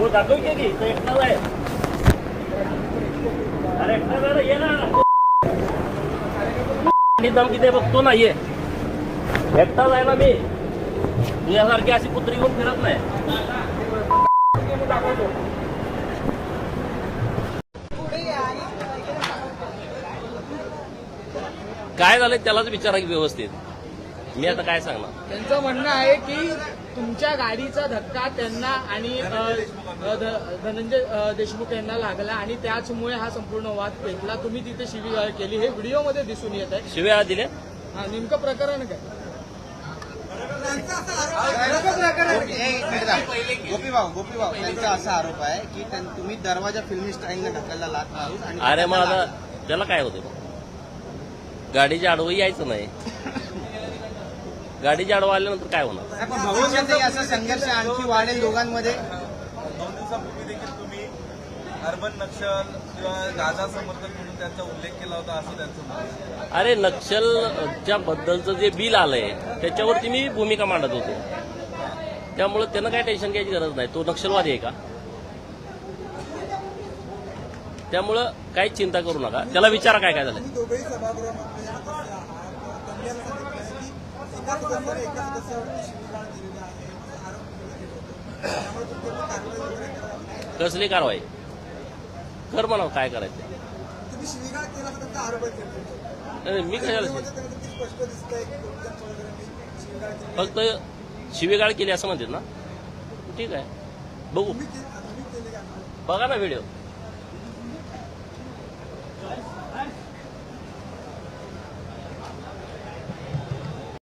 हो दाखव एकटाच आहे अरे ये ना बघतो नाहीये एकटाच आहे ना मी तुझ्यासारखी अशी कुत्री घेऊन फिरत नाही काय झालंय त्यालाच विचारा की व्यवस्थित. मी आता काय सांगणार? त्यांचं म्हणणं आहे की तुमच्या गाडीचा धक्का त्यांना आणि अ, अ, ध- धनंजय अ, देशमुख यांना लागला आणि त्याचमुळे हा संपूर्ण वाद पेटला. तुम्ही तिथे शिवीगाळ केली. हे व्हिडिओमध्ये दिसून येत आहे. शिव्या दिल्या हा, नेमकं प्रकरण काय? गोपी भाऊ गोपी भाऊ त्यांचा असा आरोप आहे की त्यां- तुम्ही दरवाजा फिल्मी स्टाईलने ढकलला लात मारून आणि अरे मग आता त्याला काय होते? गाडीच्या आडवं यायचं नाही. गाडीच्या आडवं आल्यानंतर काय होणार? भविष्यातही असा संघर्ष आणखी वाढेल दोघांमध्ये. दोन दिवसापूर्वी देखील तुम्ही अर्बन नक्षल किंवा गाजा समर्थक म्हणून त्यांचा उल्लेख केला होता असं त्यांचं म्हणणं आहे. अरे नक्षलच्या बद्दलचं जे बिल आलंय त्याच्यावरती मी भूमिका मांडत होतो. त्यामुळे त्यानं काय टेन्शन घ्यायची गरज नाही. तो नक्षलवादी आहे का? त्यामुळं काही चिंता करू नका. त्याला विचारा काय काय झालं दोघेही सभागृहामध्ये कसली कारवाई? कर म्हणा काय करायचं? मी मी कशाला फक्त शिवेगाळ केली असं म्हणते ना? ठीक आहे. बघू. बघा ना व्हिडिओ